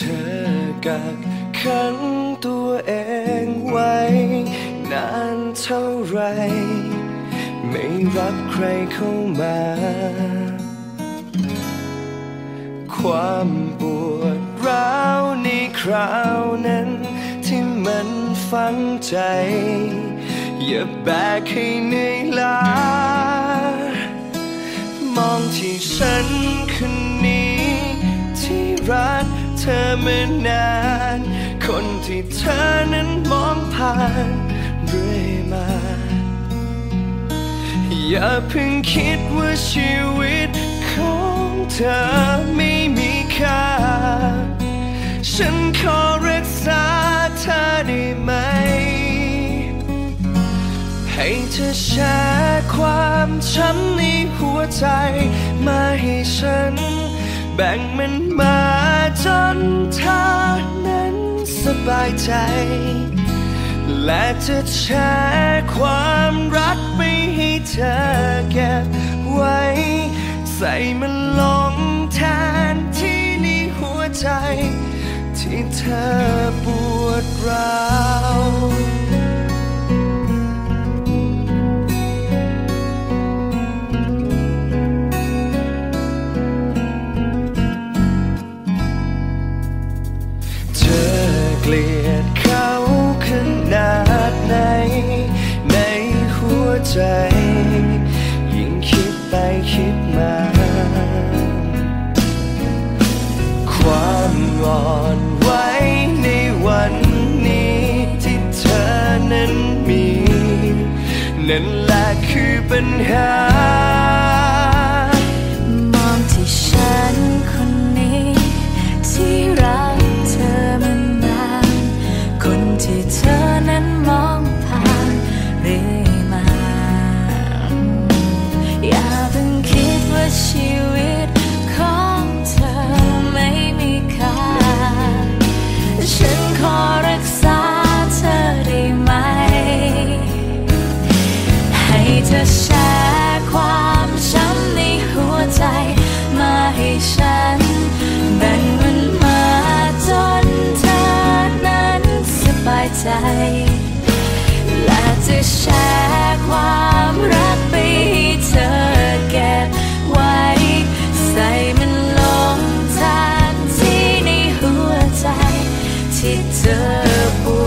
เธอกักขังตัวเองไว้ นานเท่าไร ไม่รับใครเข้ามา ความปวดร้าวในคราวนั้น ที่มันฝังใจ อย่าแบกให้เหนื่อยล้ามองที่ฉันคนนี้ อมานาน คนที่เธอนั้นมองผ่านเรื่อยมา อย่าเพิ่งคิดว่าชีวิตของเธอไม่มีค่า ฉันขอรักษาเธอได้ไหม ให้เธอแชร์ความช้ำในหัวใจ มาให้ฉัน แบ่งมันมา จนเธอนั้นสบายใจ และจะแชร์ความรักไปให้เธอเก็บไว้ ใส่มันลงแทนที่ในหัวใจ ที่เธอปวดร้าว นั่นแหละคือปัญหามองที่ฉันคนนี้ ที่รักเธอมานานคนที่เธอนั้นมองผ่านเรื่อยมา อย่าเพิ่งคิดว่าชีวิต 的不